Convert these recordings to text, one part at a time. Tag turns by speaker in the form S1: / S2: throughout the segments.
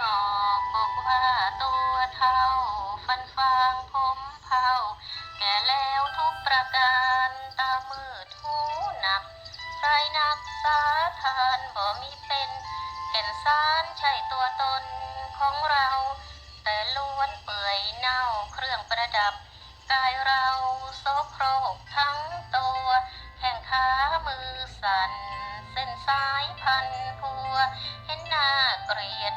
S1: นอกปกผ้าตัวเท่า ฟันฟางผมเผาแก่แล้วทุกประการตามือหูหนักไรนักสาทานบ่มีเป็นแก่นสารใช่ตัวตนของเรา แต่ล้วนเปื่อยเน่าเครื่องประดับ กายเราโซโครกทั้งตัว แห่งขามือสั่นเส้นสายพันพัว เห็นหน้าเกลีย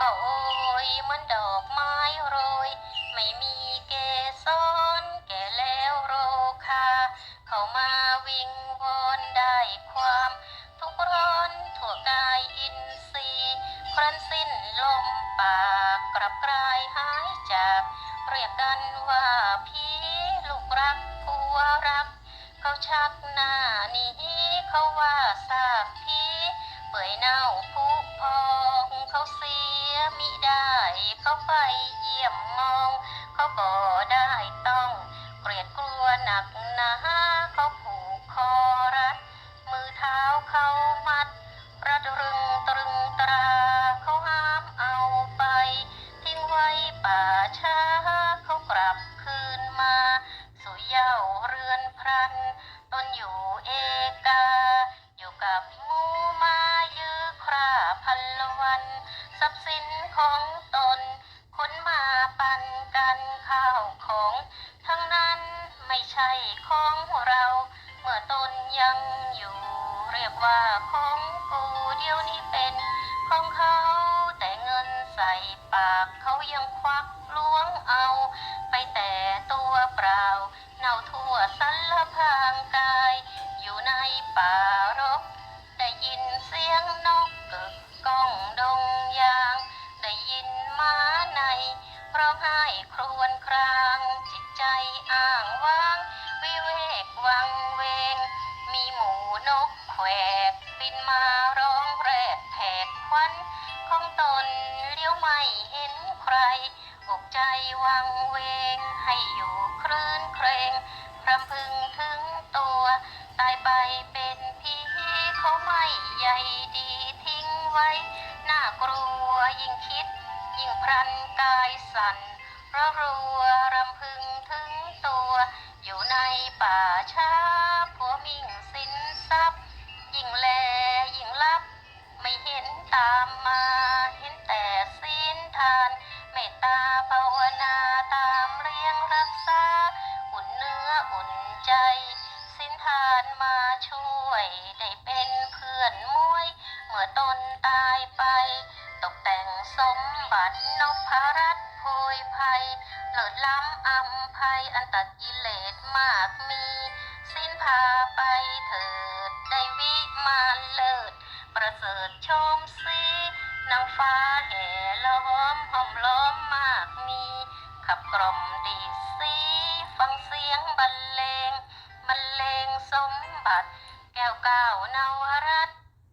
S1: ก็โอยเหมือนดอกไม้โรย ไม่มีเกสรแก่แล้วโรคา เขามาวิงวอนได้ความ ทุกข์ร้อนทั่วกายอินทรีย์ครั้นสิ้นลมปากกลับกลายหายจาก เรียกกันว่าพี่ลูกรักผัวรัก เขาชักหน้านี้เขาว่าซากพี่เปื่อยเน่าผุพอง เขาเสียมิได้เขาไปเยี่ยมมอง เขาบ่ได้ต้อง เกลียดกลัวหนักหนา ทรัพย์สินของตนขนมาปันกันข้าวของ ทั้งนั้นไม่ใช่ของเรา เมื่อตนยังอยู่ เรียกว่าของกูเดี๋ยวนี้เป็นของเขาแต่เงินใส่ปากเขายังควักล้วงเอา ไปแต่ตัวเปล่า เน่าทั่วสันละพางกาย อยู่ในป่ารกได้ยินเส นกแขวกบินมาร้องแรดแผดควันของตนเลี้ยวไม่เห็นใครอกใจวังเวงให้อยู่คลื่นเครงพรำพึงถึงตัว ตายไปเป็นพี่เขาไม่ใยดีทิ้งไว้ น่ากลัวยิ่งคิด ยิ่งพรันกายสั่นเพราะรัวรำพึงถึงตัว อยู่ในป่าช้า มิ่งสินทรัพย์ ยิ่งแลยิ่งลับ ไม่เห็นตามมา เห็นแต่ศีลทานเมตตาภาวนาตามเลี้ยงรักษา อุ่นเนื้ออุ่นใจ สินทานมาช่วยได้เป็นเพื่อนมวย เมื่อตนตายไป ตกแต่งสมบัตินพรัตน์โพยภัยเลิศล้ำอำภัยอันตัดกิเลสมากมี สิ้นพาไปเถิดได้วิมานเลิศ ประเสริฐชมสีนางฟ้าแห่ล้อมห้อมล้อมมากมี ขับกล่อมดีสีฟังเสียงบรรเลงบรรเลงสมบัติ แก้วก้าวนวรัต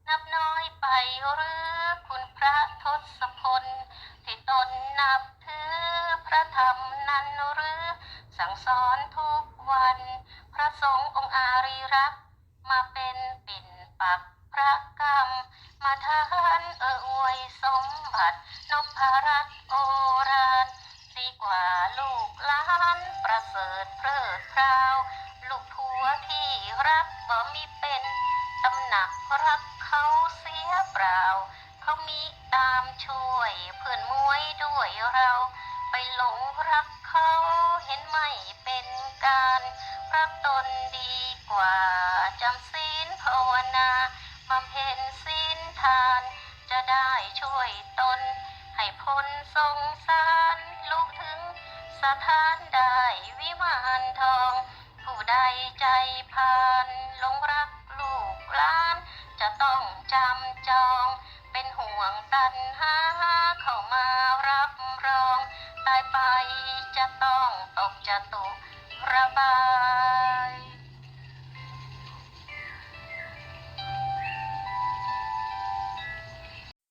S1: นับน้อยไปหรือคุณพระทศพล ที่ตนนับถือพระธรรมนั้นหรือ สั่งสอนทุกวัน ระสงฆ์องค์อารีรัก มาเป็นปิ่นปักพระกรรม มาทานเอออวยสมบัตินพรัตโอรานดีกว่าลูกหลานประเสริฐเพลิดเพราวลูกผัวที่รักบ่มีเป็นตำหนักรักเขาเสียเปล่า เขามีตามช่วยเพื่อนมวยด้วยเรา ไปหลงรักเขาเห็นไม่เป็นการ รักตนดีกว่าจำศีลภาวนาบำเพ็ญศีลทาน จะได้ช่วยตน ให้พ้นสงสารลูกถึงสถานได้วิมานทอง ผู้ใดใจพานหลงรักลูกหลาน จะต้องจำจอง เป็นห่วงตันหาเข้ามารับรอง ตายไปจะต้องตกจะตุ ระบาย